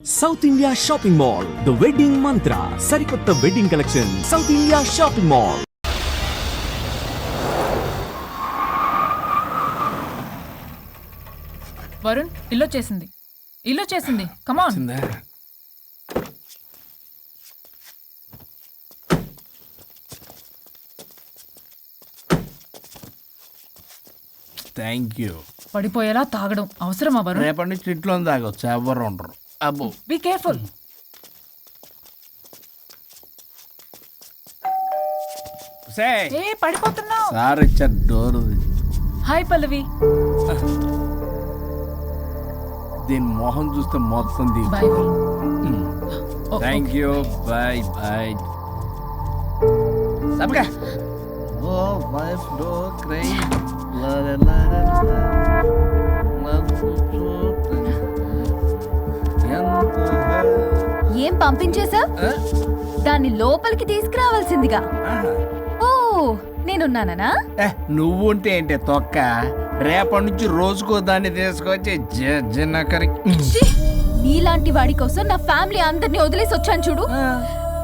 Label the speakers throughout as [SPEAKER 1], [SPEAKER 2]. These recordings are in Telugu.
[SPEAKER 1] South India shopping mall the wedding Mantra సరికొత్త wedding collection South India shopping mall
[SPEAKER 2] Varun ఇల్లు చేసింది ఇల్లు చేసింది కమాన్
[SPEAKER 3] థ్యాంక్ యూ
[SPEAKER 2] పడిపోయేలా తాగడం అవసరమా వరుణ్?
[SPEAKER 3] రేపటి నుంచి ఇంట్లో తాగొచ్చు ఎవరు ఉండరు. అబ్బో
[SPEAKER 2] బీ కేర్ఫుల్
[SPEAKER 3] సే
[SPEAKER 2] ఏ పడిపోతున్నావు.
[SPEAKER 3] సార్ ఇచ్చారు డోర్
[SPEAKER 2] హాయ్ పల్లవి.
[SPEAKER 3] దీని మొహం చూస్తే మొత్తం దిగు.
[SPEAKER 2] Bye
[SPEAKER 3] thank you bye bye సబ్గా ఓ వైఫ్ డో క్రై
[SPEAKER 4] ఏం పంపించేశా? దాన్ని లోపలికి తీసుకురావాల్సిందిగా. ఓ నేనున్నానా
[SPEAKER 3] నువ్వుంటే ఏంటి తొక్క? రేపటి నుంచి రోజుకో దాన్ని తీసుకొచ్చి జిన్నకరి!
[SPEAKER 4] నీలాంటి వాడి కోసం నా ఫ్యామిలీ అందరినీ వదిలేసి వచ్చాను చూడు.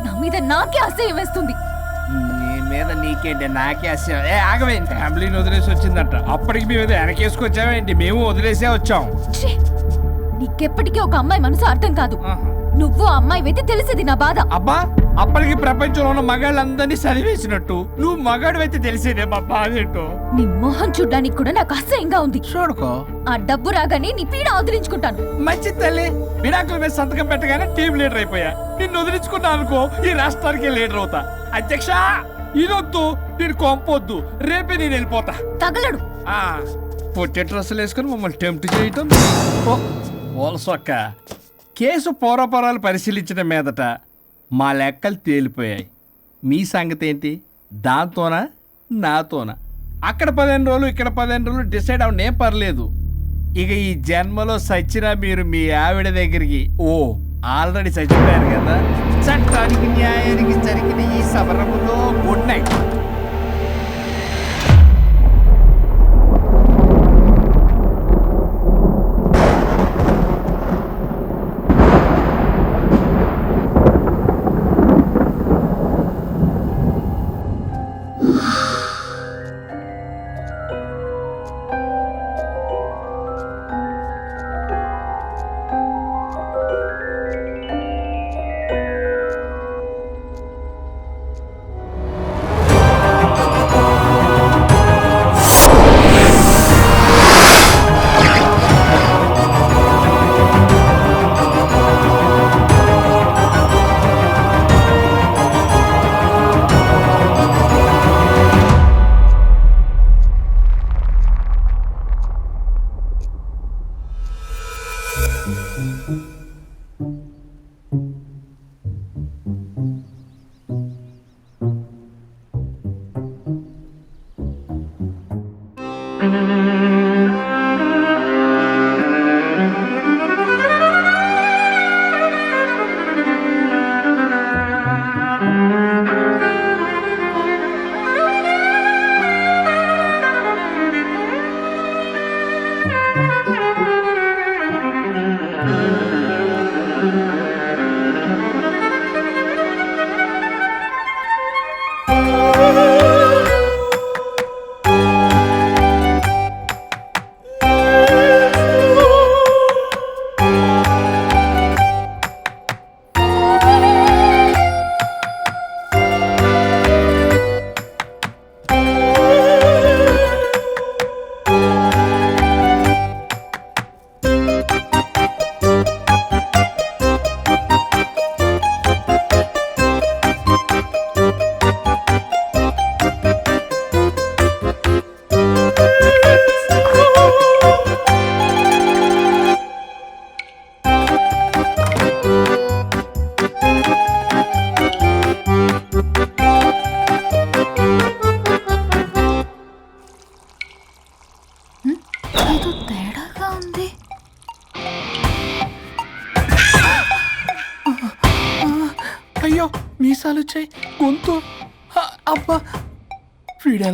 [SPEAKER 4] నా మీద నాకే అసహ్యం వేస్తుంది.
[SPEAKER 3] నీ మీద నీకేంటి? నాకే అసహ్యం. ఏ ఆగవేంటి ఫ్యామిలీని వదిలేసి వచ్చిందంట. అప్పటికి మేము ఏదో వెనకేసుకొచ్చామేంటి? మేము వదిలేసే వచ్చాం!
[SPEAKER 4] నీకెప్పటికీ ఒక అమ్మాయి మనసు అర్థం కాదు. నువ్వు అమ్మాయి అయితే తెలిసేది నా బాధ.
[SPEAKER 3] అబ్బా అప్పటికి ప్రపంచంలో ఉన్న మగాళ్ళందరినీ చదివేసినట్టు. నువ్వు మగాడు అయితే తెలిసేదే మా బాధ ఏంటో
[SPEAKER 4] నీ మొహం చూడ్డానికి కూడా నాకు అసహ్యంగా ఉంది.
[SPEAKER 3] చూడుకో.
[SPEAKER 4] ఆ డబ్బు రాగానే నీ పీడ వదిలించుకుంటాను
[SPEAKER 3] మంచి తల్లి విడాకుల మీద సంతకం పెట్టగానే టీం లీడర్ అయిపోయా. నిన్ను వదిలించుకున్నా అనుకో ఈ రాష్ట్రానికి లీడర్ అవుతా. అధ్యక్ష ఇదొద్దు నేను కొంపొద్దు. రేపే నేను వెళ్ళిపోతా.
[SPEAKER 4] తగలడు.
[SPEAKER 3] ఆ, పొట్టి డ్రెస్సులు వేసుకుని మమ్మల్ని టెంప్ట్ చేయటం. ఓ, ఓలసొక్క కేసు పూర్వపరాలు పరిశీలించిన మీదట మా లెక్కలు తేలిపోయాయి. మీ సంగతి ఏంటి? దాంతోనా? నాతోనా? అక్కడ పదిహేను రోజులు ఇక్కడ పదిహేను రోజులు డిసైడ్ అవనేం పర్లేదు. ఇక ఈ జన్మలో సచ్చినా మీరు మీ ఆవిడ దగ్గరికి ఓ ఆల్రెడీ చచ్చిపోయారు కదా. చట్టానికి న్యాయానికి జరిగిన ఈ సమరములో గుడ్ నైట్.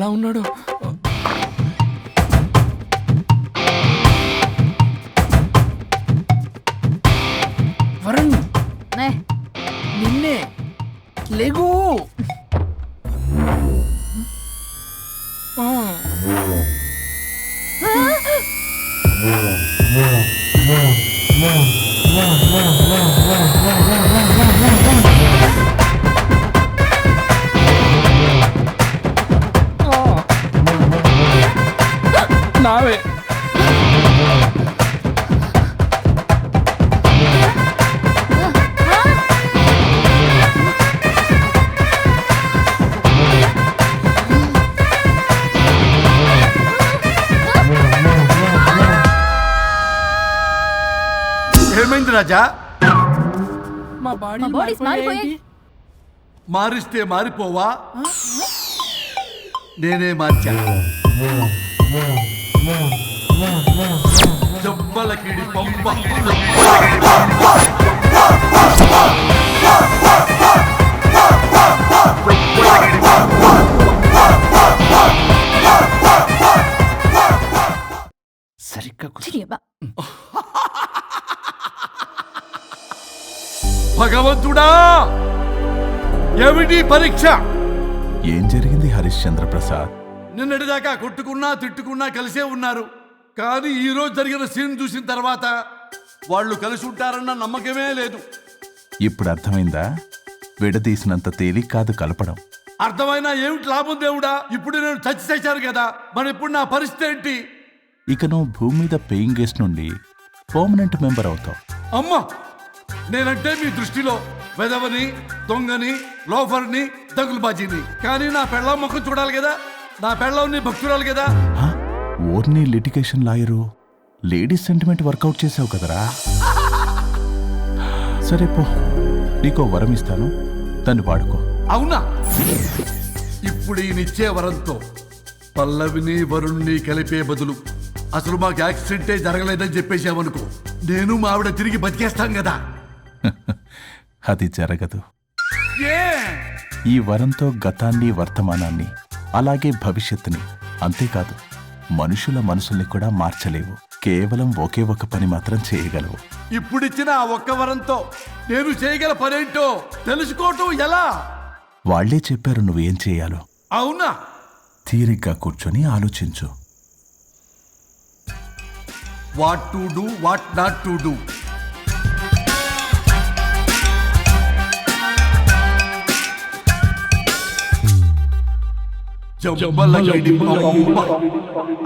[SPEAKER 3] ఎలా ఉన్నాడు? వరుణ్! నిన్నే లేగు! నావే
[SPEAKER 5] రాజా.
[SPEAKER 3] మా బాడీ
[SPEAKER 4] మా bodies మారిపోయాయి.
[SPEAKER 5] మారిస్తే మారిపోవా? నేనే మార్చా. పంప. భగవంతుడా! ఏమిటి పరీక్ష?
[SPEAKER 6] ఏం జరిగింది హరిశ్చంద్ర ప్రసాద్
[SPEAKER 5] నిన్నటిదాకా కొట్టుకున్నా తిట్టుకున్నా కలిసే ఉన్నారు. కానీ ఈ రోజు జరిగిన సీన్ చూసిన తర్వాత వాళ్ళు కలిసి ఉంటారన్న నమ్మకమే లేదు.
[SPEAKER 6] ఇప్పుడు అర్థమైందా? విడదీసినంత తేలిక కాదు కలపడం.
[SPEAKER 5] అర్థమైనా ఏమిటి లాభం దేవుడా? ఇప్పుడు నేను చచ్చి చేశాను కదా మరి ఇప్పుడు నా పరిస్థితి ఏంటి?
[SPEAKER 6] ఇక నువ్వు భూమి మీద పేయింగ్ గెస్ట్ నుండి పర్మనెంట్ మెంబర్ అవుతావు.
[SPEAKER 5] అమ్మా! నేనంటే మీ దృష్టిలో వెదవని దొంగని లోఫర్ని దగులుబాజీని. కానీ నా పెళ్ళం ముఖం చూడాలి కదా? నా పెళ్ళం నీ భక్తురాలు కదా?
[SPEAKER 6] ఓర్ని litigation lawyer ladies sentiment work out చేసావు కదరా? సరే పో నీకో వరం ఇస్తాను. దాన్ని వాడుకో.
[SPEAKER 5] అవునా? ఇప్పుడు ఈయనిచ్చే వరంతో పల్లవిని వరుణ్ణి కలిపే బదులు అసలు మాకు యాక్సిడెంటే జరగలేదని చెప్పేసామనుకో నేను మా ఆవిడ తిరిగి బతికేస్తాం కదా?
[SPEAKER 6] అది జరగదు. ఈ వరంతో గతాన్ని వర్తమానాన్ని అలాగే భవిష్యత్తుని అంతేకాదు మనుషుల మనసుల్ని కూడా మార్చలేవు. కేవలం ఒకే ఒక పని మాత్రం చేయగలవు.
[SPEAKER 5] ఇప్పుడిచ్చిన ఆ ఒక్క వరంతో నేను చేయగల పనేంటో తెలుసుకోవటం ఎలా?
[SPEAKER 6] వాళ్ళే చెప్పారు నువ్వేం చేయాలో.
[SPEAKER 5] అవునా?
[SPEAKER 6] తీరిగ్గా కూర్చొని ఆలోచించు.
[SPEAKER 5] What to do what not to do.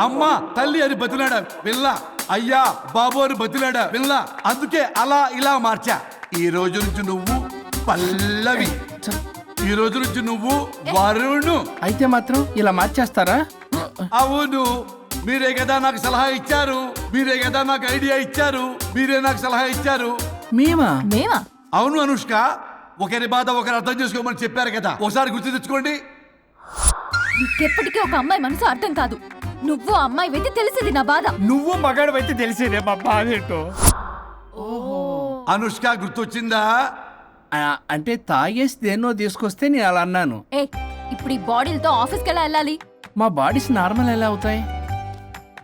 [SPEAKER 5] అమ్మా తల్లి అని బతిలాడా పిల్ల. అయ్యా బాబు అని బతిలాడా పిల్ల. అందుకే అలా ఇలా మార్చా. ఈ రోజు నుంచి నువ్వు పల్లవి. ఈ రోజు నుంచి నువ్వు వరుణు.
[SPEAKER 3] అయితే మాత్రం ఇలా మార్చేస్తారా?
[SPEAKER 5] అవును. మీరే కదా నాకు సలహా ఇచ్చారు. మీరే కదా నాకు ఐడియా ఇచ్చారు. మీరే నాకు సలహా ఇచ్చారు.
[SPEAKER 3] మేమా?
[SPEAKER 4] మేమా?
[SPEAKER 5] అవును అనుష్క. ఒకరి బాధ ఒకరు అర్థం చేసుకోమని చెప్పారు కదా. ఒకసారి గుర్తు తెచ్చుకోండి.
[SPEAKER 4] నీకెప్పటికీ ఒక అమ్మాయి మనసు అర్థం కాదు. నువ్వు అమ్మాయి వెతి తెలిసింది నా బాధ.
[SPEAKER 3] నువ్వు మగాడు అయితే తెలిసేదే మా బాధ ఏంటో?
[SPEAKER 5] అనుష్క గుర్తొచ్చిందా?
[SPEAKER 3] అంటే తాగేసి దేన్నో తీసుకొస్తే నేను అలా అన్నాను.
[SPEAKER 4] ఏ ఇప్పుడు ఈ బాడీలతో ఆఫీస్కి ఎలా వెళ్ళాలి?
[SPEAKER 3] మా బాడీస్ నార్మల్ ఎలా అవుతాయి?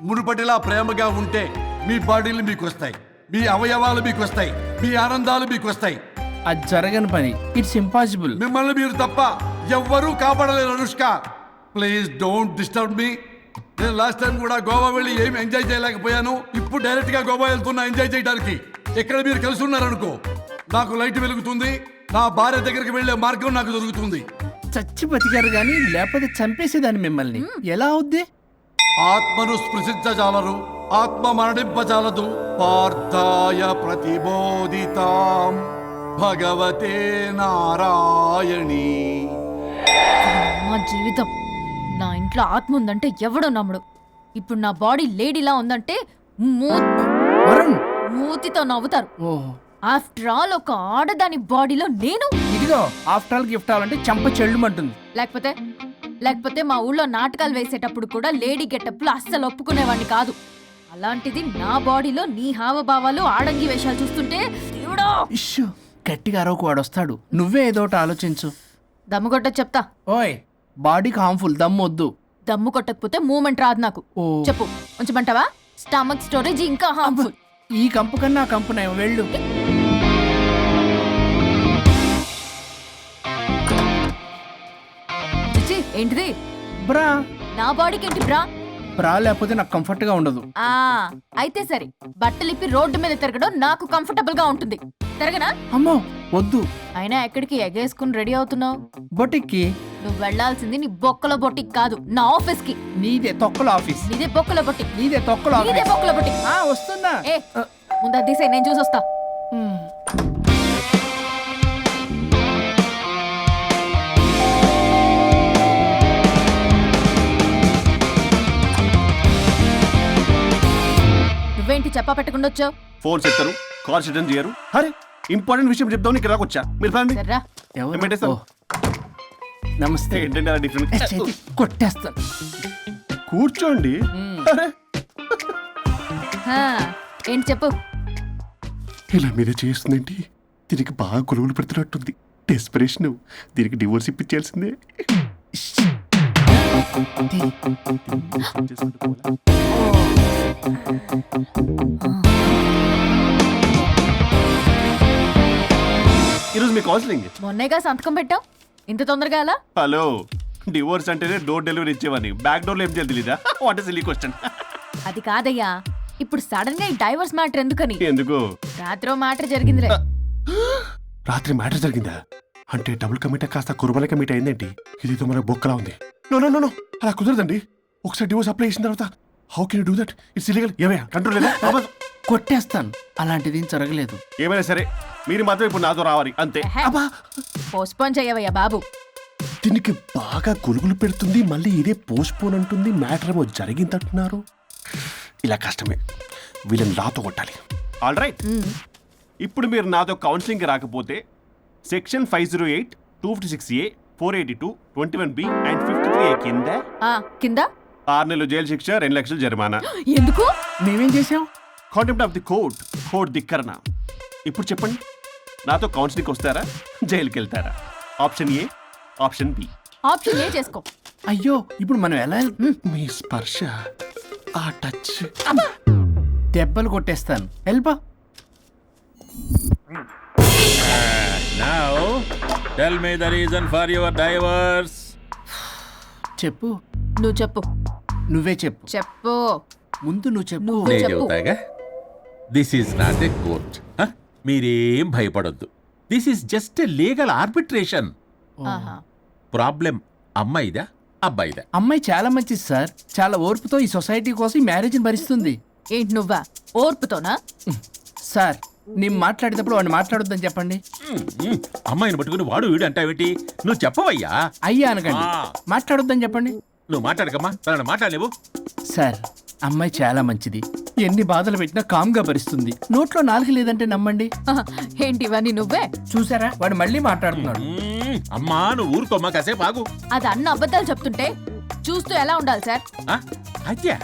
[SPEAKER 5] మునుపటిలా ప్రేమగా ఉంటే మీ బాడీలు మీకు వస్తాయి మీ అవయవాలు మీకు వస్తాయి మీ ఆనందాలు మీకు వస్తాయి
[SPEAKER 3] అది జరగని పని. ఇట్స్ ఇంపాసిబుల్
[SPEAKER 5] మిమ్మల్ని మీరు తప్ప ఎవ్వరూ కాపాడలేరు Anushka. Please don't disturb me. నేను లాస్ట్ టైం కూడా గోవా వెళ్ళి ఏమి ఎంజాయ్ చేయలేకపోయాను. ఇప్పుడు డైరెక్ట్గా గోవా వెళ్తున్నా ఎంజాయ్ చేయడానికి. ఇక్కడ మీరు కలిసి ఉన్నారనుకో నాకు లైట్ వెలుగుతుంది. నా భార్య దగ్గరికి వెళ్ళే మార్గం నాకు దొరుకుతుంది.
[SPEAKER 3] చచ్చి బతికారు కానీ లేకపోతే చంపేసేదాన్ని మిమ్మల్ని. ఎలా అవుద్ది?
[SPEAKER 5] ఆత్మను స్పృశించజాలరు ఆత్మ మరణింపజాలదు. పార్థాయ ప్రతిబోధితాం. భగవతే నారాయణి.
[SPEAKER 4] మా జీవితం నా ఇంట్లో ఆత్మ ఉందంటే ఎవడో నమ్ముడు. ఇప్పుడు నా బాడీ లేడీలా ఉందంటే మూతితో నవ్వుతారు. ఆఫ్టర్ ఆల్ ఒక ఆడదాని బాడీలో నేను
[SPEAKER 3] ఇదిగో ఆఫ్టర్ ఆల్ గిఫ్ట్ అవ్వాలంటే చంప చెల్లుమంటుంది.
[SPEAKER 4] లేకపోతే లేకపోతే మా ఊళ్ళో నాటకాలు వేసేటప్పుడు కూడా లేడీ గెటప్లు అస్సలు ఒప్పుకునేవాడిని కాదు. అలాంటిది నా బాడీలో నీ హావభావాలు ఆడంగి వేషాలు చూస్తుంటే దేవుడో!
[SPEAKER 3] గట్టిగా అరవకు వాడు వస్తాడు నువ్వే ఏదో ఒకటి ఆలోచించు.
[SPEAKER 4] దమ్ము కొట్ట చెప్తా.
[SPEAKER 3] ఓయ్ బాడీకి హార్మ్ఫుల్ దమ్ము వద్దు.
[SPEAKER 4] దమ్ము కొట్టకపోతే మూమెంట్ రాదు నాకు. చెప్పు ఉంచమంటావా? స్టమక్ స్టోరేజ్ ఇంకా హార్మ్ఫుల్
[SPEAKER 3] ఈ కంపు కన్నా కంపు నేను వెళ్ళు.
[SPEAKER 4] ఏంటిది?
[SPEAKER 3] బ్రా.
[SPEAKER 4] నా బాడీకి ఏంటి బ్రా?
[SPEAKER 3] బ్రా లేకపోతే నాకు కంఫర్ట్గా ఉండదు.
[SPEAKER 4] ఆ అయితే సరే. బట్టలు ఇప్పి రోడ్డు మీద తిరగడం నాకు కంఫర్టబుల్గా ఉంటుంది. తిరగనా?
[SPEAKER 3] అమ్మో వద్దు.
[SPEAKER 4] అయినా ఎక్కడికి ఎగేసుకుని రెడీ అవుతున్నావు?
[SPEAKER 3] బొటిక్కి?
[SPEAKER 4] నువ్వు వెళ్ళాల్సింది నీ బొక్కల బొట్టికి కాదు నా ఆఫీస్కి
[SPEAKER 3] నీదే తొక్కల ఆఫీస్.
[SPEAKER 4] నీదే బొక్కల బొట్టి
[SPEAKER 3] నీదే తొక్కల
[SPEAKER 4] నీదే
[SPEAKER 3] ఆఫీస్.
[SPEAKER 4] బొక్కల బొట్టి
[SPEAKER 3] ఆ, వస్తున్నా
[SPEAKER 4] ఏ ముందు అది తీసేయ్, నేను చూసొస్తా. నువ్వేంటి చెప్పా పెట్టకుండా వచ్చావు?
[SPEAKER 7] ఫోన్ చెప్తారు కాల్ అటెండ్ చేయరు. అరే ఇంపార్టెంట్ విషయం చెప్దాం ఇక్కడ రాకొచ్చా? మీరు?
[SPEAKER 3] ఓ, నమస్తే.
[SPEAKER 7] ఏంటంటే అలా డిఫరెంట్
[SPEAKER 3] కొట్టేస్తాను.
[SPEAKER 7] కూర్చోండి. అరే.
[SPEAKER 4] హా, ఏంటి చెప్పు?
[SPEAKER 7] ఇలా మీరే చేస్తుందేంటి? దీనికి బాగా గొలుగులు పెడుతున్నట్టుంది. డెస్పిరేషన్ దీనికి డివోర్స్ ఇప్పించాల్సిందే. ఈరోజు మీ కౌన్సిలింగ్
[SPEAKER 4] మొన్నేగా సంతకం పెట్టావు? ఇంత తొందరగా అలా
[SPEAKER 7] హలో డివోర్స్ అంటేనే డోర్ డెలివరీ ఇచ్చేవాడిని. బ్యాక్ డోర్లో ఏం చేయాలి తెలీదా? వాట్ సిల్లీ క్వశ్చన్
[SPEAKER 4] అది కాదయ్యా. ఇప్పుడు సడన్గా ఈ డైవర్స్ మ్యాటర్ ఎందుకని?
[SPEAKER 7] ఎందుకు?
[SPEAKER 4] రాత్రో మ్యాటర్ జరిగిందిలే.
[SPEAKER 7] రాత్రి మ్యాటర్ జరిగిందా? అంటే డబుల్ కమిటా కాస్త కురుమల కమిటీ అయిందేంటి? ఇది మనకు బొక్కలా ఉంది. నో నో నో అలా కుదరదండి. ఒకసారి డివోర్స్ అప్లై చేసిన తర్వాత how can do that it's illegal ఏమయ్యా? కంట్రోల్ లేదా.
[SPEAKER 3] కొట్టేస్తాను. అలాంటిది ఏం జరగలేదు.
[SPEAKER 7] ఏమైనా సరే మీరు మాత్రం ఇప్పుడు నాతో రావాలి అంతే. అబ్బా!
[SPEAKER 4] పోస్ట్పోన్ చేయవయ్యా బాబు.
[SPEAKER 7] దీనికి బాగా గొలుగులు పెడుతుంది మళ్ళీ ఇదే పోస్ట్ పోన్ అంటుంది మ్యాటర్ ఏమో జరిగిందంటున్నారు. ఇలా కష్టమే. వీళ్ళని నాతో కొట్టాలి. ఆల్ రైట్ ఇప్పుడు మీరు నాతో కౌన్సిలింగ్కి రాకపోతే section five zero eight two fifty six A four eighty two twenty one B and fifty three A కింద
[SPEAKER 4] కింద?
[SPEAKER 7] ఆరు నెలలు జైలు శిక్ష రెండు లక్షలు జరిమానా.
[SPEAKER 4] ఎందుకు?
[SPEAKER 3] మేమేం చేసాం
[SPEAKER 7] contempt of the court court ధిక్కరణ. ఇప్పుడు చెప్పండి నాతో కౌన్సిలింగ్కి వస్తారా? జైలుకి వెళ్తారా? Option A option B
[SPEAKER 4] option A చేసుకో.
[SPEAKER 3] అయ్యో ఇప్పుడు మనం ఎలా?
[SPEAKER 7] మీ స్పర్శ ఆ టచ్
[SPEAKER 3] దెబ్బలు కొట్టేస్తాను. వెళ్ళిపో.
[SPEAKER 8] Now, tell me the reason for your divorce.
[SPEAKER 3] చెప్పు.
[SPEAKER 4] నువ్వు చెప్పు.
[SPEAKER 3] నువ్వే చెప్పు.
[SPEAKER 4] చెప్పు.
[SPEAKER 3] ముందు నువ్వు చెప్పు.
[SPEAKER 4] నువ్వు
[SPEAKER 8] నేను
[SPEAKER 4] చెప్పు.
[SPEAKER 8] చెబుతాగా? This is not a court మీరేం భయపడొద్దు. This is just a legal arbitration
[SPEAKER 4] ఆహా.
[SPEAKER 8] ప్రాబ్లం అమ్మాయిదా అబ్బాయిదా?
[SPEAKER 3] అమ్మాయి చాలా మంచిది సార్. చాలా ఓర్పుతో ఈ సొసైటీ కోసం ఈ మ్యారేజ్ని భరిస్తుంది.
[SPEAKER 4] ఏంటి నువ్వా? ఓర్పుతోనా?
[SPEAKER 3] సార్ నేను మాట్లాడేటప్పుడు వాడిని మాట్లాడొద్దని చెప్పండి.
[SPEAKER 8] మ్మ్, మ్మ్. అమ్మాయిని పట్టుకుని వాడు వీడు అంటావేంటి? నువ్వు చెప్పవయ్యా.
[SPEAKER 3] అయ్యా అనకండి.
[SPEAKER 8] ఆ.
[SPEAKER 3] మాట్లాడొద్దని చెప్పండి.
[SPEAKER 8] నువ్వు మాట్లాడకమ్మా తనను మాట్లాడలేవు
[SPEAKER 3] సార్ అమ్మాయి చాలా మంచిది. ఎన్ని బాధలు పెట్టినా కామ్గా భరిస్తుంది. నోట్లో నాలుగు లేదంటే నమ్మండి.
[SPEAKER 4] ఆహా. ఏంటి ఇవన్నీ నువ్వే?
[SPEAKER 3] చూసారా? వాడు మళ్ళీ మాట్లాడుతున్నాడు.
[SPEAKER 8] మ్మ్, అమ్మా నువ్వు ఊరుకోమ్మా కాసేపు ఆగు.
[SPEAKER 4] అది అన్న అబద్ధాలు చెప్తుంటే చూస్తూ ఎలా ఉండాలి సార్?
[SPEAKER 8] ఆ, అద్యా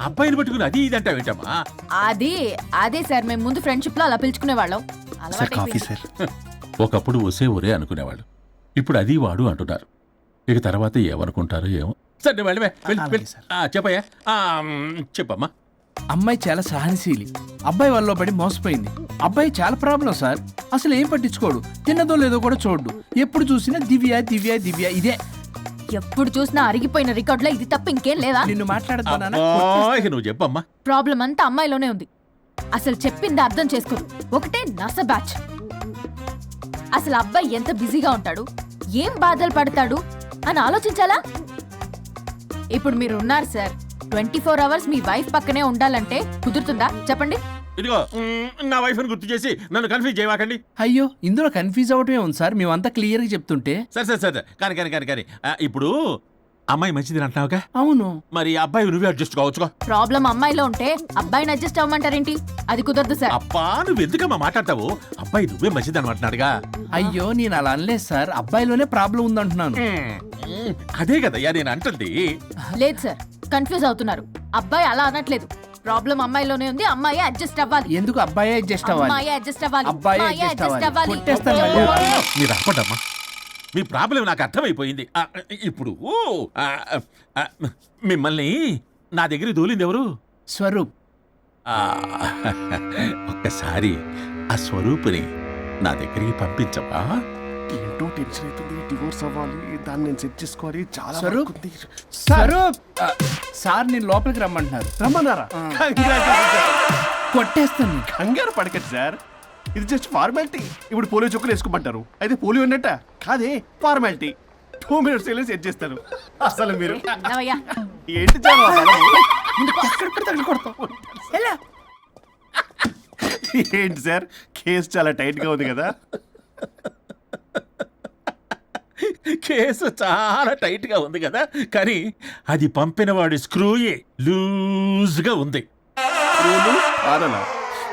[SPEAKER 8] అబ్బాయిని పట్టుకుని అది ఇది అంటావేంటమ్మా
[SPEAKER 4] అది అదే సార్ మేము ముందు ఫ్రెండ్షిప్లో అలా పిలుచుకునే వాళ్ళం.
[SPEAKER 7] Sir coffee sir.
[SPEAKER 8] ఒకప్పుడు ఒసే ఒరే అనుకునేవాళ్ళు. ఇప్పుడు అది వాడు అంటున్నారు. ఇక తర్వాత ఏమనుకుంటారో ఏమో. సరే వెళ్ళి చెప్పయ్యా. చెప్పమ్మా.
[SPEAKER 3] అమ్మాయి చాలా సహనశీలి. అబ్బాయి వల్ల పడి మోసపోయింది. అబ్బాయి చాలా ప్రాబ్లం సార్. అసలు ఏం పట్టించుకోడు. తిన్నదో లేదో కూడా చూడు ఎప్పుడు చూసినా దివ్య దివ్య దివ్య ఇదే.
[SPEAKER 4] ఎప్పుడు చూసినా అరిగిపోయిన రికార్డులో ఇది తప్ప ఇంకేం లేదా?
[SPEAKER 3] నిన్ను మాట్లాడుతానా
[SPEAKER 8] అబ్బా, ఇక నువ్వు చెప్పమ్మా.
[SPEAKER 4] ప్రాబ్లం అంతా అమ్మాయిలోనే ఉంది. అసలు చెప్పింది అర్థం చేసుకోరు ఒకటే నస బ్యాచ్. అసలు అబ్బాయి ఎంత బిజీగా ఉంటాడు? ఏం బాధలు పడతాడు? అని ఆలోచించాలా? ఇప్పుడు మీరు ఉన్నారు సార్ ట్వంటీ ఫోర్ అవర్స్ మీ వైఫ్ పక్కనే ఉండాలంటే కుదురుతుందా? చెప్పండి.
[SPEAKER 8] ఇదిగో నా వైఫ్ని గుర్తు చేసి నన్ను కన్ఫ్యూజ్ చేయవాకండి
[SPEAKER 3] అయ్యో ఇందులో కన్ఫ్యూజ్ అవటమే ఉంది సార్ మేమంతా క్లియర్గా చెప్తుంటే.
[SPEAKER 8] సరే సరే సరే. కానీ కానీ కానీ కానీ ఇప్పుడు అమ్మాయి మంచిది అంటున్నావుగా?
[SPEAKER 3] అవును.
[SPEAKER 8] మరి అబ్బాయి నువ్వే అడ్జస్ట్ కావచ్చుగా?
[SPEAKER 4] ప్రాబ్లం అమ్మాయిలో ఉంటే అబ్బాయిని అడ్జస్ట్ అవ్వమంటారేంటి? అది కుదరదు సార్.
[SPEAKER 8] అబ్బా నువ్వు ఎందుకమ్మా మాట్లాడతావు? అబ్బాయి నువ్వే మంచిది అంటున్నాడుగా
[SPEAKER 3] అయ్యో నేను అలా అనలేదు సార్. అబ్బాయిలోనే ప్రాబ్లం ఉందంటున్నాను.
[SPEAKER 8] అదే కదయ్యా నేను అంటుంది.
[SPEAKER 4] లేదు సార్ కన్ఫ్యూజ్ అవుతున్నారు. అబ్బాయి అలా అనట్లేదు. ప్రాబ్లం అమ్మాయిలోనే ఉంది అమ్మాయి అడ్జస్ట్ అవ్వాలి.
[SPEAKER 3] ఎందుకు అబ్బాయి అడ్జస్ట్
[SPEAKER 4] అమ్మాయి
[SPEAKER 3] అవ్వాలి
[SPEAKER 4] అడ్జస్ట్ అవ్వాలి.
[SPEAKER 3] అబ్బాయి
[SPEAKER 4] అమ్మాయి
[SPEAKER 3] adjust అవ్వాలి. కొట్టేస్తాను. మళ్ళీ.
[SPEAKER 8] మీరు అప్పటమ్మా మీ ప్రాబ్లం నాకు అర్థమైపోయింది. ఆ, ఇప్పుడు ఆ, ఆ, మిమ్మల్ని నా దగ్గర దూలింది ఎవరు?
[SPEAKER 3] స్వరూప్.
[SPEAKER 8] ఆ, ఒక్కసారి ఆ స్వరూపుని నా దగ్గరికి పంపించవా?
[SPEAKER 7] ఏంటో టెన్షన్ అవుతుంది డివోర్స్ అవ్వాలి దాన్ని నేను సెట్ చేసుకోవాలి చాలా
[SPEAKER 3] స్వరూప్?
[SPEAKER 7] work ఉంది.
[SPEAKER 3] సార్. నేను లోపలికి రమ్మంటున్నారు.
[SPEAKER 7] రమ్మన్నారా? Congratulations, sir.
[SPEAKER 3] కొట్టేస్తాను.
[SPEAKER 7] కంగారు పడకండి సార్. ఇది జస్ట్ ఫార్మాలిటీ ఇప్పుడు పోలియో చుక్కలు వేసుకోమంటారు. అయితే పోలియో ఉన్నట్ట కాదే ఫార్మాలిటీ టూ మినిట్స్ వెళ్ళి సెట్ చేస్తారు. అసలు మీరు ఏంటి ఏంటి సార్? కేసు చాలా టైట్గా ఉంది కదా?
[SPEAKER 8] కేసు చాలా టైట్గా ఉంది కదా? కానీ అది పంపిన వాడి స్క్రూయే లూజ్గా ఉంది.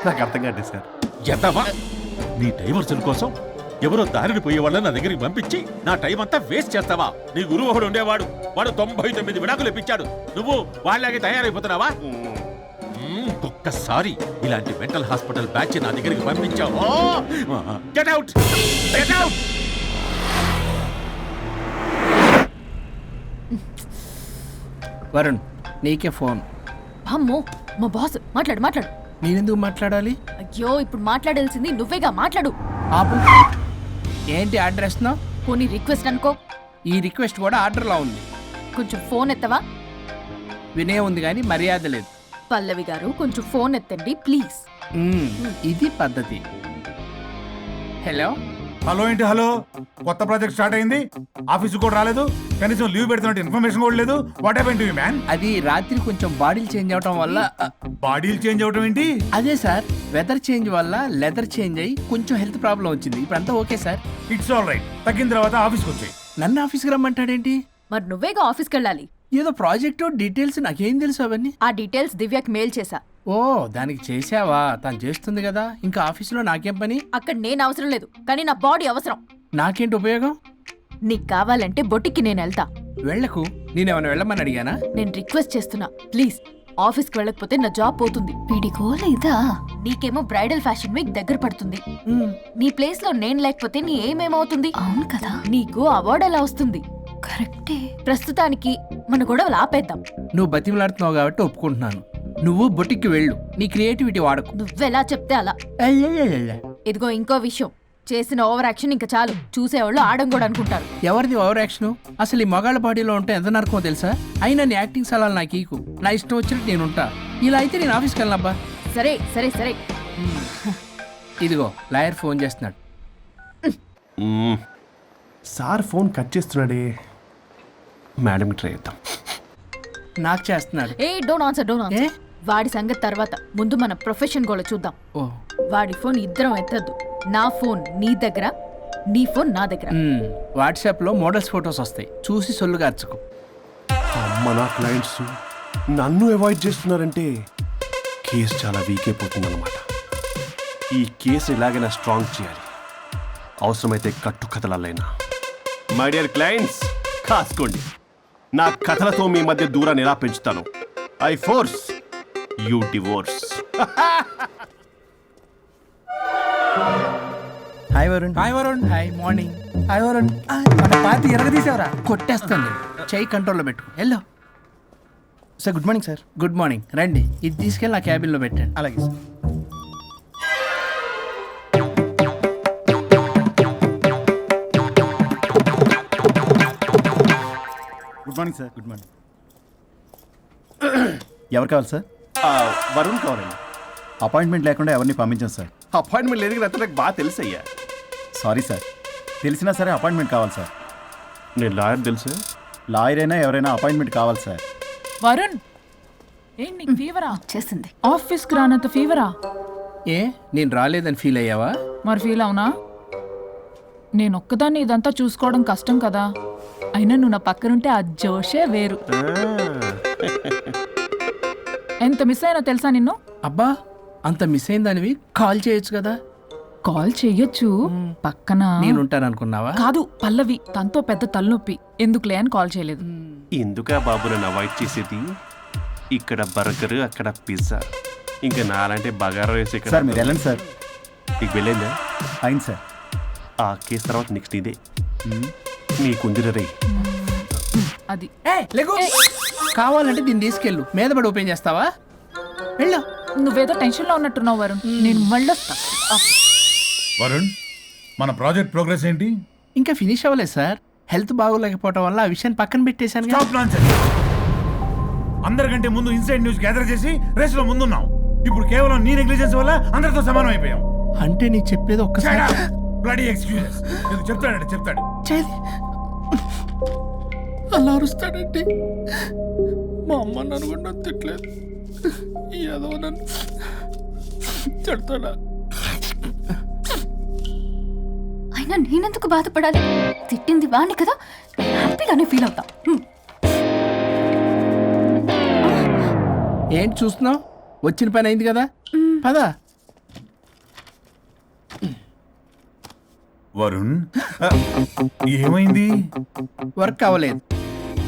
[SPEAKER 7] నాకు అర్థం కాదు సార్.
[SPEAKER 8] ఎదవా? నీ డైవర్సన్ కోసం ఎవరో దారిని పోయే వాళ్ళని నా దగ్గరికి పంపించి నా టైం అంతా వేస్ట్ చేస్తావా? నీ గురువు ఒకడు ఉండేవాడు. వాడు తొంభై తొమ్మిది విడాకులు ఇప్పించాడు. నువ్వు వాళ్ళకి తయారైపోతున్నావా? ఒక్కసారి ఇలాంటి మెంటల్ హాస్పిటల్ బ్యాచ్ నా దగ్గరికి పంపించావు. Get out get out
[SPEAKER 3] Varun నీకే ఫోన్.
[SPEAKER 4] అమ్మో మా బాస్ మాట్లాడు మాట్లాడు.
[SPEAKER 3] నేనెందుకు మాట్లాడాలి?
[SPEAKER 4] అయ్యో ఇప్పుడు మాట్లాడాల్సింది నువ్వేగా మాట్లాడు.
[SPEAKER 3] ఆపు. ఏంటి ఆర్డర్ ఇస్తున్నావు
[SPEAKER 4] పోనీ రిక్వెస్ట్ అనుకో.
[SPEAKER 3] ఈ రిక్వెస్ట్ కూడా ఆర్డర్లో ఉంది.
[SPEAKER 4] కొంచెం ఫోన్ ఎత్తవా?
[SPEAKER 3] వినే ఉంది కానీ మర్యాద లేదు.
[SPEAKER 4] పల్లవి గారు కొంచెం ఫోన్ ఎత్తండి ప్లీజ్.
[SPEAKER 3] మ్మ్, ఇది పద్ధతి. హలో?
[SPEAKER 9] హలో ఏంటి హలో? కొత్త ప్రాజెక్ట్ స్టార్ట్ అయింది. ఆఫీస్ కూడా రాలేదు. కనీసం లీవ్ పెడుతున్నట్టు ఇన్ఫర్మేషన్ కూడా లేదు. వాట్ హ్యాపెన్ టు మ్యాన్
[SPEAKER 3] అది రాత్రి కొంచెం బాడీలు చేంజ్ అవటం వల్ల
[SPEAKER 9] బాడీలు చేంజ్ అవటం ఏంటి?
[SPEAKER 3] అదే సార్ వెదర్ చేంజ్ వల్ల లెదర్ చేంజ్ అయ్యి కొంచెం హెల్త్ ప్రాబ్లం వచ్చింది. ఇప్పుడు అంతా okay sir.
[SPEAKER 9] It's all right తగ్గిన తర్వాత ఆఫీస్కి వచ్చాయి.
[SPEAKER 3] నన్ను ఆఫీస్కి రమ్మంటాడేంటి?
[SPEAKER 4] మరి నువ్వేగా ఆఫీస్కి వెళ్ళాలి?
[SPEAKER 3] ఏదో ప్రాజెక్టు డీటెయిల్స్ నాకేం తెలుసు అవన్నీ?
[SPEAKER 4] ఆ డీటెయిల్స్ దివ్యకి మెయిల్ చేశా.
[SPEAKER 3] ఓ దానికి చేసావా తను చేస్తుంది కదా. ఇంకా ఆఫీసులో నాకేం పని?
[SPEAKER 4] అక్కడ నేను అవసరం లేదు కానీ నా బాడీ అవసరం.
[SPEAKER 3] నాకేంటి ఉపయోగం?
[SPEAKER 4] నీకు కావాలంటే బొటిక్కి నేను వెళ్తా.
[SPEAKER 3] వెళ్ళకు. నేనేమైనా వెళ్ళమని అడిగానా?
[SPEAKER 4] నేను రిక్వెస్ట్ చేస్తున్నా. ప్లీజ్ ఆఫీస్కి వెళ్ళకపోతే నా జాబ్ పోతుంది. వీడికో లేదా నీకేమో బ్రైడల్ ఫ్యాషన్ వీక్ దగ్గర పడుతుంది. నీ ప్లేస్లో నేను లేకపోతే నీ ఏమేమవుతుంది? అవును కదా. నీకు అవార్డు ఎలా వస్తుంది? కరెక్టే. ప్రస్తుతానికి మన గొడవలు ఆపేద్దాం.
[SPEAKER 3] నువ్వు బతిమలాడుతున్నావు కాబట్టి ఒప్పుకుంటున్నాను. నువ్వు బొటిక్కి వెళ్ళు. నీ క్రియేటివిటీ వాడకు.
[SPEAKER 4] నువ్వెలా చెప్తే అలా. ఇదిగో ఇంకో విషయం చేసిన ఓవర్ యాక్షన్ ఇంకా చాలు చూసేవాళ్ళు ఆడం కూడా అనుకుంటారు
[SPEAKER 3] ఎవరిది ఓవర్ యాక్షన్ అసలు ఈ మగాళ్ళ బాడీలో ఉంటే ఎంత నరకమో తెలుసా అయినా నీ యాక్టింగ్ సలాలు నాకు ఈకు నా ఇష్టం వచ్చినట్టు నేను ఉంటా ఇలా అయితే నేను ఆఫీస్కి వెళ్ళనబ్బా
[SPEAKER 4] సరే సరే సరే
[SPEAKER 3] ఇదిగో లాయర్ ఫోన్ చేస్తున్నాడు
[SPEAKER 7] మ్మ్. సార్ ఫోన్ కట్ చేస్తున్నాడే మేడం ట్రై చేద్దాం.
[SPEAKER 3] నాకు చేస్తున్నాడు.
[SPEAKER 4] ఏ డోంట్ ఆన్సర్ డోంట్
[SPEAKER 3] ఏ?
[SPEAKER 4] ఆన్సర్ వాడి సంగతి తర్వాత. ముందు మన ప్రొఫెషన్ కూడా చూద్దాం.
[SPEAKER 3] ఓ.
[SPEAKER 4] వాడి ఫోన్ ఇద్దరం ఎత్తద్దు. నా ఫోన్ నీ దగ్గర నీ ఫోన్ నా దగ్గర.
[SPEAKER 3] మ్మ్. వాట్సాప్లో మోడల్స్ ఫొటోస్ వస్తాయి. చూసి సొల్లుగా అర్చుకో.
[SPEAKER 7] అమ్మ నా క్లయింట్స్ నన్ను అవాయిడ్ చేస్తున్నారంటే కేసు చాలా వీక్ అయిపోతుందన్నమాట. ఈ కేసు ఎలాగైనా స్ట్రాంగ్ చేయాలి. అవసరమైతే కట్టు కథలైనా మై డియర్ క్లయింట్స్ కాసుకోండి. నా కథలతో మీ మధ్య దూరాన్ని ఎలా పెంచుతాను? I force you divorce
[SPEAKER 3] hi Varun hi Varun hi morning hi Varun మన పార్టీ ఎరగదీసావరా? కొట్టేస్తాను చెయ్యి కంట్రోల్లో పెట్టు. వెళ్ళు
[SPEAKER 10] sir good morning sir
[SPEAKER 3] good morning రండి. ఇది తీసుకెళ్ళి నా క్యాబిన్లో పెట్టండి.
[SPEAKER 10] అలాగే sir good morning sir good morning ఎవరు కావాలి సార్
[SPEAKER 7] వరుణ్ కావాలండి
[SPEAKER 10] అపాయింట్మెంట్ లేకుండా ఎవరిని పంపించాను సార్
[SPEAKER 7] అపాయింట్మెంట్ లేదు కదా నాకు బాగా తెలుసయ్యా.
[SPEAKER 10] సారీ సార్ తెలిసినా సరే అపాయింట్మెంట్ కావాలి సార్
[SPEAKER 7] నేను లాయర్ తెలుసా?
[SPEAKER 10] లాయర్ అయినా ఎవరైనా అపాయింట్మెంట్ కావాలి సార్
[SPEAKER 2] వరుణ్! ఏంటి నీకు ఫీవరా
[SPEAKER 4] చేసింది
[SPEAKER 2] ఆఫీస్కి రానంత ఫీవరా
[SPEAKER 3] ఏ నేను రాలేదని ఫీల్ అయ్యావా?
[SPEAKER 2] మరి ఫీల్ అవునా? నేను ఒక్కదాన్ని ఇదంతా చూసుకోవడం కష్టం కదా. అయినా నువ్వు నా పక్కనుంటే ఆ జోషే వేరు. ఎంత మిస్ అయినా తెలుసా నిన్ను?
[SPEAKER 3] అబ్బా అంత మిస్ అయిందానివి కాల్ చేయొచ్చు కదా.
[SPEAKER 2] కాల్ చెయ్యొచ్చు పక్కన?
[SPEAKER 3] నేను ఉంటాను అనుకున్నావా
[SPEAKER 2] కాదు పల్లవి తనతో పెద్ద తలనొప్పి. ఎందుకులే అని కాల్ చేయలేదు.
[SPEAKER 7] ఎందుకా బాబు నన్ను అవాయిడ్ చేసేది? ఇక్కడ బర్గర్ అక్కడ పిజ్జా. ఇంకా నాలంటే బగారా వేసి ఇక్కడ
[SPEAKER 10] సార్ మీరు వెళ్ళండి సార్.
[SPEAKER 7] నీకు వెళ్ళిందా?
[SPEAKER 10] అయింది సార్.
[SPEAKER 7] ఆ కేసు తర్వాత నెక్స్ట్ ఇదే. నీకుందిర రే
[SPEAKER 2] అది.
[SPEAKER 3] లేకు కావాలంటే దీన్ని తీసుకెళ్ళు. మీద పడి ఓపెన్ చేస్తావా? వెళ్ళు.
[SPEAKER 2] నువ్వేదో టెన్షన్లో ఉన్నట్టున్నావు వరుణ్. నేను మళ్ళొస్తా
[SPEAKER 9] వరుణ్ మన ప్రాజెక్ట్ ప్రోగ్రెస్ ఏంటి?
[SPEAKER 3] ఇంకా ఫినిష్ అవ్వలేదు సార్. హెల్త్ బాగోలేకపోవడం వల్ల ఆ విషయాన్ని పక్కన పెట్టేశాను కదా.
[SPEAKER 9] స్టాప్ నాన్సెన్స్ అందరికంటే ముందు ఇన్సైడ్ న్యూస్ గ్యాదర్ చేసి రేస్లో ముందున్నాం ఇప్పుడు కేవలం నీ నెగ్లిజెన్స్ వల్ల అందరితో సమానం అయిపోయాం.
[SPEAKER 3] అంటే నీకు చెప్పేది ఒక్కసారి
[SPEAKER 9] బ్లడీ ఎక్స్క్యూజెస్ నీకు చెప్తాడండి చెప్తాడు.
[SPEAKER 3] చేది అలా అరుస్తాడండి. మా అమ్మ నన్ను కూడా నన్ను తిట్టలేదు. ఏదో నన్ను తిడతాడా?
[SPEAKER 4] అయినా నేనెందుకు బాధపడాలి? తిట్టింది వాణ్ణి కదా నేను హ్యాపీగానే ఫీల్ అవుతా.
[SPEAKER 3] ఏంటి చూస్తున్నావు? వచ్చిన పని అయింది కదా? పదా.
[SPEAKER 9] వరుణ్? ఏమైంది?
[SPEAKER 3] వర్క్ అవ్వలేదు.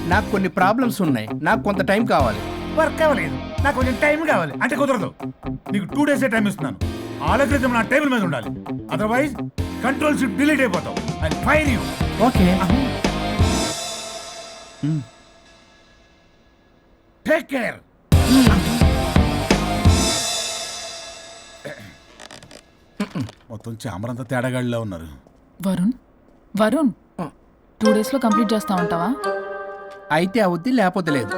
[SPEAKER 3] నాకు కొన్ని ప్రాబ్లమ్స్ ఉన్నాయి. నాకు కొంత టైం కావాలి.
[SPEAKER 9] వర్క్ అవ్వలేదు. నాకు కొంచెం టైం కావాలి. అంటే కుదరదు. నీకు టూ డేస్ టైం ఇస్తున్నాను. ఆలోచించడం నా టేబుల్ మీద ఉండాలి. అదర్వైజ్ కంట్రోల్ షిప్ డిలీట్ అయిపోతావు. I fire you
[SPEAKER 3] okay.
[SPEAKER 9] Take care మొత్తం చామరంతా తేడాగాడిలా ఉన్నారు.
[SPEAKER 2] వరుణ్? వరుణ్ టూ డేస్లో కంప్లీట్ చేస్తా ఉంటావా?
[SPEAKER 3] అయితే అవుద్ది లేకపోతే లేదు.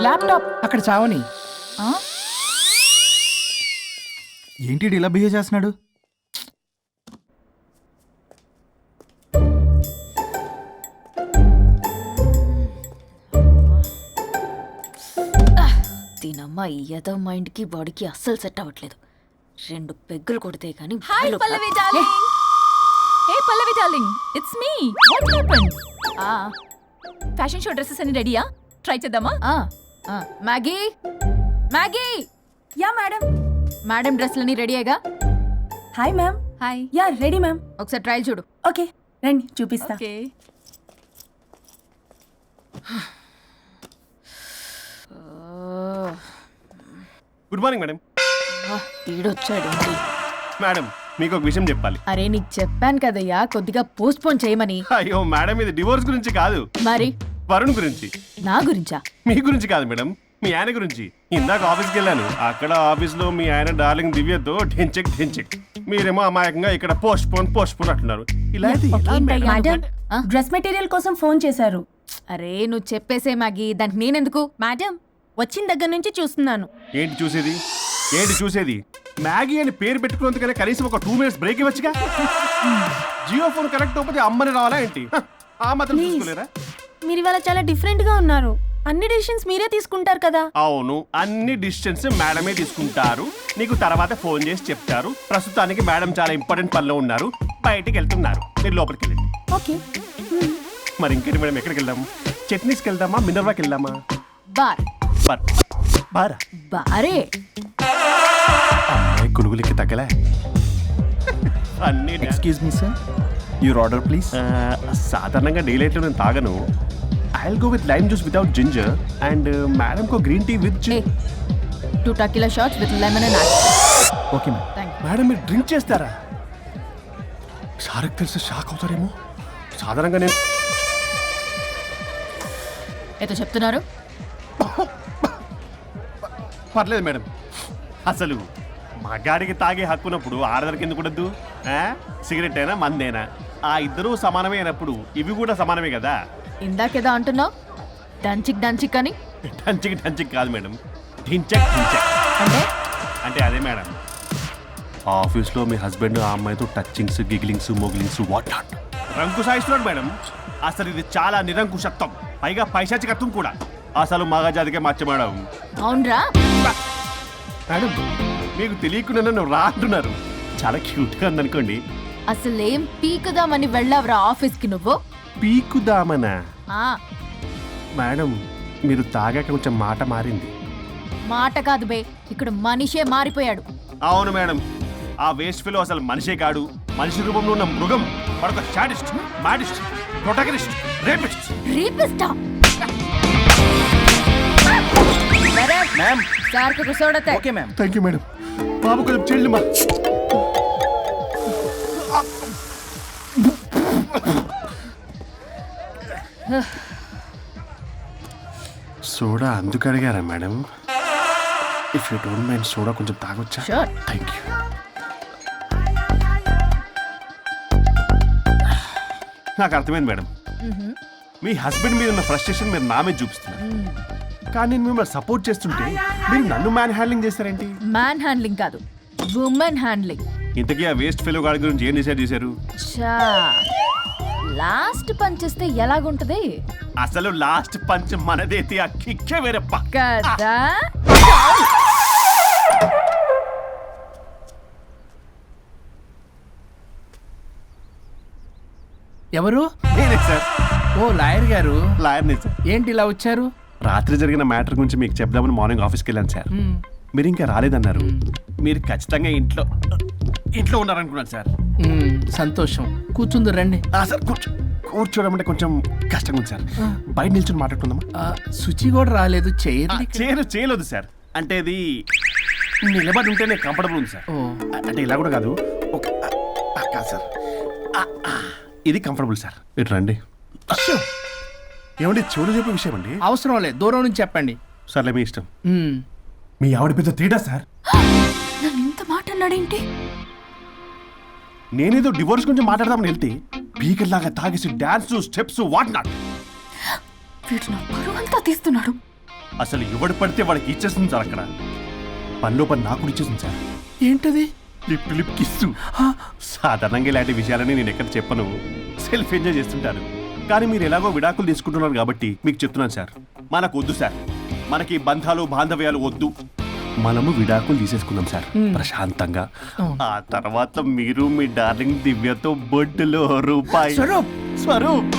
[SPEAKER 2] ల్యాప్టాప్
[SPEAKER 3] అక్కడ చావని.
[SPEAKER 2] ఆ?
[SPEAKER 10] ఏంటి ఇలా బిహేవ్ చేస్తున్నాడు?
[SPEAKER 4] దీనమ్మ ఈ యదో మైండ్కి బాడీకి అస్సలు సెట్ అవ్వట్లేదు. రెండు పెగ్గులు కొడితే కానీ
[SPEAKER 2] hi Pallavi darling. Pallavi darling it's me what happened ఆ. ఫ్యాషన్ షో డ్రెస్సెస్ అన్ని రెడీయా ట్రై చేద్దామా?
[SPEAKER 4] ఆ, ఆ, Maggie Maggie
[SPEAKER 11] yeah madam
[SPEAKER 4] madam డ్రెస్లన్నీ ready అయ్యగా
[SPEAKER 11] hi ma'am
[SPEAKER 2] hi
[SPEAKER 11] yeah ready ma'am
[SPEAKER 4] ఒకసారి ట్రయల్ చూడు.
[SPEAKER 11] ఓకే రండి చూపిస్తా.
[SPEAKER 2] ఓకే
[SPEAKER 7] గుడ్ మార్నింగ్ మేడం
[SPEAKER 4] ఈడొచ్చాడు.
[SPEAKER 7] మేడం మీకు ఒక విషయం చెప్పాలి.
[SPEAKER 4] అరే నీకు చెప్పాను కదయ్యా కొద్దిగా పోస్ట్ పోన్ చేయమని.
[SPEAKER 7] అయ్యో మేడం ఇది డివోర్స్ గురించి కాదు.
[SPEAKER 4] మరి?
[SPEAKER 7] వరుణ్ గురించి.
[SPEAKER 4] నా గురించా?
[SPEAKER 7] మీ గురించి కాదు మేడం. మీ ఆయన గురించి. ఇందాక ఆఫీస్కి వెళ్ళాను. అక్కడ ఆఫీస్లో మీ ఆయన డార్లింగ్ దివ్యతో ఢెంచెక్ ఢెంచెక్. మీరేమో అమాయకంగా ఇక్కడ పోస్ట్ పోన్ పోస్ట్ పోన్ అంటున్నారు. ఇలా అయితే ఎలా మేడం?
[SPEAKER 11] డ్రెస్ మెటీరియల్ కోసం ఫోన్ చేశారు.
[SPEAKER 4] అరే నువ్వు చెప్పేసే మ్యాగీ దానికి నేనెందుకు?
[SPEAKER 11] మేడం వచ్చిన దగ్గర నుంచి చూస్తున్నాను.
[SPEAKER 7] ఏంటి చూసేది? ఏంటి చూసేది? మ్యాగీ అని పేరు పెట్టుకున్నందుకనే కనీసం ఒక టూ మినిట్స్ బ్రేక్ ఇవ్వచ్చుగా? జియో ఫోన్ కనెక్ట్ అవ్వకపోతే అమ్మని రావాలా ఏంటి? హ, ఆ మాత్రం
[SPEAKER 11] Please.
[SPEAKER 7] చూసుకోలేరా?
[SPEAKER 11] మీరు ఇవాళ చాలా డిఫరెంట్గా ఉన్నారు. అన్ని డిసిషన్స్ మీరే తీసుకుంటారు కదా.
[SPEAKER 7] అవును అన్ని డిస్టెన్స్ మేడమే తీసుకుంటారు. నీకు తర్వాత ఫోన్ చేసి చెప్తారు. ప్రస్తుతానికి మేడం చాలా ఇంపార్టెంట్ పనిలో ఉన్నారు. బయటికి వెళ్తున్నారు. మీరు లోపలికి వెళ్ళండి.
[SPEAKER 11] ఓకే.
[SPEAKER 7] మరి ఇంకేంటి మేడం ఎక్కడికి వెళ్దాం? చట్నీస్కి వెళ్దామా మినర్వాకి వెళ్దామా?
[SPEAKER 4] బార్.
[SPEAKER 7] బార్. బారా?
[SPEAKER 4] బారే.
[SPEAKER 7] అమ్మాయి కులుగులకి తగ్గలే అన్ని
[SPEAKER 10] excuse me sir your order please
[SPEAKER 7] సాధారణంగా డే లైట్లో నేను తాగను. I go with lime juice without ginger and madam co green tea with
[SPEAKER 4] two tequila shots with lemon and
[SPEAKER 10] okay ma'am
[SPEAKER 4] thank
[SPEAKER 7] madam మీరు డ్రింక్ చేస్తారా? సార్కి తెలిసి షాక్ అవుతారేమో. సాధారణంగా నేను
[SPEAKER 4] ఏదో చెప్తున్నారు?
[SPEAKER 7] పర్లేదు మేడం అసలు మగాడికి తాగే హక్కున్నప్పుడు ఆడదరికి ఎందుకు ఉండద్దు? సిగరెట్ అయినా మందేనా? ఆ ఇద్దరూ సమానమే అయినప్పుడు ఇవి కూడా సమానమే కదా?
[SPEAKER 4] ఇందాకేదో అంటున్నావు? డంచిక్ డంచిక్ అని?
[SPEAKER 7] టంచిక్ టంచిక్ కాదు మేడం. ఢించక్ ఢించక్.
[SPEAKER 4] అంటే?
[SPEAKER 7] అంటే అదే మేడం. ఆఫీస్లో మీ హస్బెండ్ ఆ అమ్మాయితో టచ్చింగ్స్ గిగ్లింగ్స్ మోగ్లింగ్స్ వాట్ నాట్. రంకు సాయిస్తున్నాడు మేడం. అసలు ఇది చాలా నిరంకుశత్వం. పైగా పైశాచికత్వం కూడా. అసలు మగజాతికే మచ్చ మేడం
[SPEAKER 4] అవునరా?
[SPEAKER 7] మేడం మీకు తెలియకుండా నన్ను రా అంటున్నారు. చాలా క్యూట్గా ఉందనుకోండి.
[SPEAKER 4] అసలు ఏం పీకుదామని వెళ్ళావురా ఆఫీస్కి నువ్వు?
[SPEAKER 7] పీకుదామనా?
[SPEAKER 4] ఆ.
[SPEAKER 7] మేడం మీరు తాగాక కొంచెం మాట మారింది.
[SPEAKER 4] మాట కాదు బే ఇక్కడ మనిషే మారిపోయాడు.
[SPEAKER 7] అవును మేడం ఆ వేస్ట్ ఫిలో అసలు మనిషే కాడు. మనిషి రూపంలో ఉన్న మృగం మరొక షాడిస్ట్ మాడిస్ట్ ప్రొటగనిస్ట్ రేపిస్ట్
[SPEAKER 4] రీపిస్టా
[SPEAKER 10] మ్యామ్
[SPEAKER 4] సార్కి కూర్చోడతే
[SPEAKER 10] okay ma'am
[SPEAKER 7] thank you madam బాబు కొంచెం చెల్లి మా. సోడా అందుకు అడిగారా madam? If you don't mind soda కొంచెం తాగొచ్చా? థ్యాంక్ యూ నాకు అర్థమైంది మేడం. మీ హస్బెండ్ మీద ఉన్న ఫ్రస్ట్రేషన్ మీరు నా మీద చూపిస్తున్నారు. కానీ నేను మిమ్మల్ని సపోర్ట్ చేస్తుంటే మీరు నన్ను మ్యాన్ హ్యాండ్లింగ్ చేస్తారేంటి?
[SPEAKER 4] మ్యాన్ హ్యాండ్లింగ్ కాదు ఉమెన్ హ్యాండ్లింగ్
[SPEAKER 7] ఇంతకీ ఆ వేస్ట్ ఫెలో గాడి గురించి ఏం డిసైడ్ చేశారు?
[SPEAKER 4] చా లాస్ట్ పని చేస్తే ఎలాగుంటది?
[SPEAKER 7] అసలు లాస్ట్ పంచ్ మనదైతే ఆ కిక్కే వేరే పక్క
[SPEAKER 4] కదా?
[SPEAKER 3] ఎవరు?
[SPEAKER 7] నేనే సార్
[SPEAKER 3] ఓ లాయర్ గారు.
[SPEAKER 7] లాయర్నే సార్
[SPEAKER 3] ఏంటి ఇలా వచ్చారు?
[SPEAKER 7] రాత్రి జరిగిన మ్యాటర్ గురించి మీకు చెప్దామని మార్నింగ్ ఆఫీస్కి వెళ్ళాను సార్. మీరు ఇంకా రాలేదన్నారు. మీరు ఖచ్చితంగా ఇంట్లో ఇంట్లో ఉన్నారనుకున్నాను సార్.
[SPEAKER 3] మ్మ్, సంతోషం. కూర్చుంది రండి.
[SPEAKER 7] ఆ, సార్ కూర్చో కూర్చోవడం అంటే కొంచెం కష్టంగా ఉంది సార్. బయట నిల్చొని మాట్లాడుకుందామా?
[SPEAKER 3] ఆ, శుచి కూడా రాలేదు
[SPEAKER 7] ఆ,
[SPEAKER 3] చేయదు
[SPEAKER 7] చేయలు చేయలేదు సార్. అంటే అది నిలబడి ఉంటేనే కంఫర్టబుల్ ఉంది సార్.
[SPEAKER 3] ఓ.
[SPEAKER 7] అంటే ఇలా కూడా కాదు. ఒక ఆ, ఆ, కాదు సార్. ఆ, ఆ, ఇది కంఫర్టబుల్ సార్. ఇటు రండి. ఏమండి చెవులు చెప్పే విషయం అండి?
[SPEAKER 3] అవసరం లేదు దూరం నుంచి చెప్పండి.
[SPEAKER 7] సర్లే మీ ఇష్టం.
[SPEAKER 3] మ్మ్.
[SPEAKER 9] మీ ఆవిడ పెద్ద తేడా సార్?
[SPEAKER 11] నన్ను ఇంత మాట అన్నాడేంటి
[SPEAKER 7] నేనేదో డివోర్స్ గురించి మాట్లాడదామని వెళ్తే పీకర్ లాగా తాగేసి డాన్స్ స్టెప్స్ వాట్ నాట్.
[SPEAKER 11] వీడు నా తీస్తున్నాడు.
[SPEAKER 7] అసలు ఎవడు పడితే వాడికి ఇచ్చేస్తుంది సార్ అక్కడ? పనిలో పని నాకు కూడా ఇచ్చేసింది సార్.
[SPEAKER 3] ఏంటది?
[SPEAKER 7] Lip lip kiss. సాధారణంగా ఇలాంటి విషయాలని నేను ఎక్కడ చెప్పను. సెల్ఫ్ ఎంజాయ్ చేస్తుంటాను. కానీ మీరు ఎలాగో విడాకులు తీసుకుంటున్నారు కాబట్టి మీకు చెప్తున్నాను సార్. మనకు వద్దు సార్. మనకి బంధాలు బాంధవ్యాలు వద్దు. మనము విడాకులు తీసేసుకుందాం సార్. ప్రశాంతంగా. ఆ తర్వాత మీరు మీ డార్లింగ్ దివ్యతో బొడ్డులో రూపాయి
[SPEAKER 3] స్వరూప్!
[SPEAKER 7] స్వరూప్!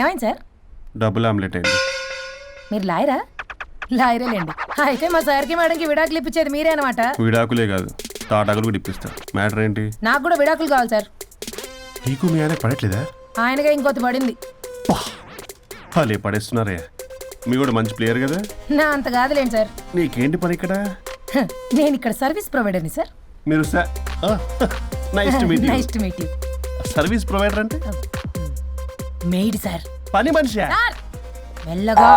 [SPEAKER 11] ఏమైంది సార్?
[SPEAKER 7] డబుల్ ఆమ్లెట్ అయింది
[SPEAKER 11] మీరు లాయరా? లాయరేలేండి. అయితే మా సార్కి మేడంకి విడాకులు ఇప్పించేది మీరే అనమాట
[SPEAKER 7] విడాకులే కాదు. తాటాకులు కూడా ఇప్పిస్తా మ్యాటర్ ఏంటి?
[SPEAKER 11] నాకు కూడా విడాకులు కావాలి సార్.
[SPEAKER 7] నీకు మీ ఆయన పడట్లేదా?
[SPEAKER 11] ఆయనగా ఇంకోటి పడింది.
[SPEAKER 7] వాళ్ళే పడేస్తున్నారే. మీ కూడా మంచి ప్లేయర్ కదా?
[SPEAKER 11] నా అంత కాదులేండి సార్.
[SPEAKER 7] నీకేంటి పని ఇక్కడ?
[SPEAKER 11] హ, నేను ఇక్కడ సర్వీస్ ప్రొవైడర్ని సార్.
[SPEAKER 7] మీరు nice to meet
[SPEAKER 11] nice to meet you.
[SPEAKER 7] Service provider అంటే?
[SPEAKER 11] Maid sir.
[SPEAKER 7] పని మనిషి.
[SPEAKER 11] సార్ మెల్లగా.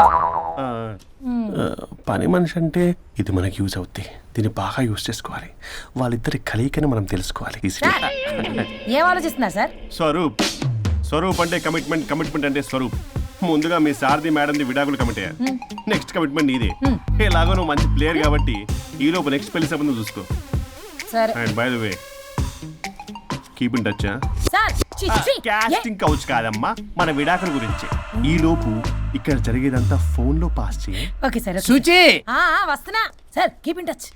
[SPEAKER 7] పని మనిషి అంటే ఇది మనకి యూజ్ అవుద్ది. దీన్ని బాగా యూజ్ చేసుకోవాలి. వాళ్ళిద్దరి కలయికని మనం తెలుసుకోవాలి. ఈ సిటీ-
[SPEAKER 11] ఏం ఆలోచిస్తున్నారు సార్?
[SPEAKER 7] స్వరూప్. స్వరూప్ అంటే కమిట్మెంట్ కమిట్మెంట్ అంటే స్వరూప్. ముందుగా మీ సారథి మేడంది విడాకులు కమిట్ అయ్యారు. నెక్స్ట్ కమిట్మెంట్ నీదే. ఎలాగో నువ్వు మంచి ప్లేయర్ కాబట్టి ఈ లోపు నెక్స్ట్ పెళ్ళి సంబంధం చూసుకో.
[SPEAKER 11] సరే.
[SPEAKER 7] And by the way keep in touch
[SPEAKER 11] sir చి, చి, ఏ-
[SPEAKER 7] కాస్టింగ్ కౌచ్ కాదమ్మా మన విడాకుల గురించి. ఈ లోపు ఇక్కడ జరిగేదంతా ఫోన్లో పాస్ చేయి.
[SPEAKER 11] Okay sir okay.
[SPEAKER 3] శుచి
[SPEAKER 11] ఆ, ఆ, వస్తున్నా. Sir keep in touch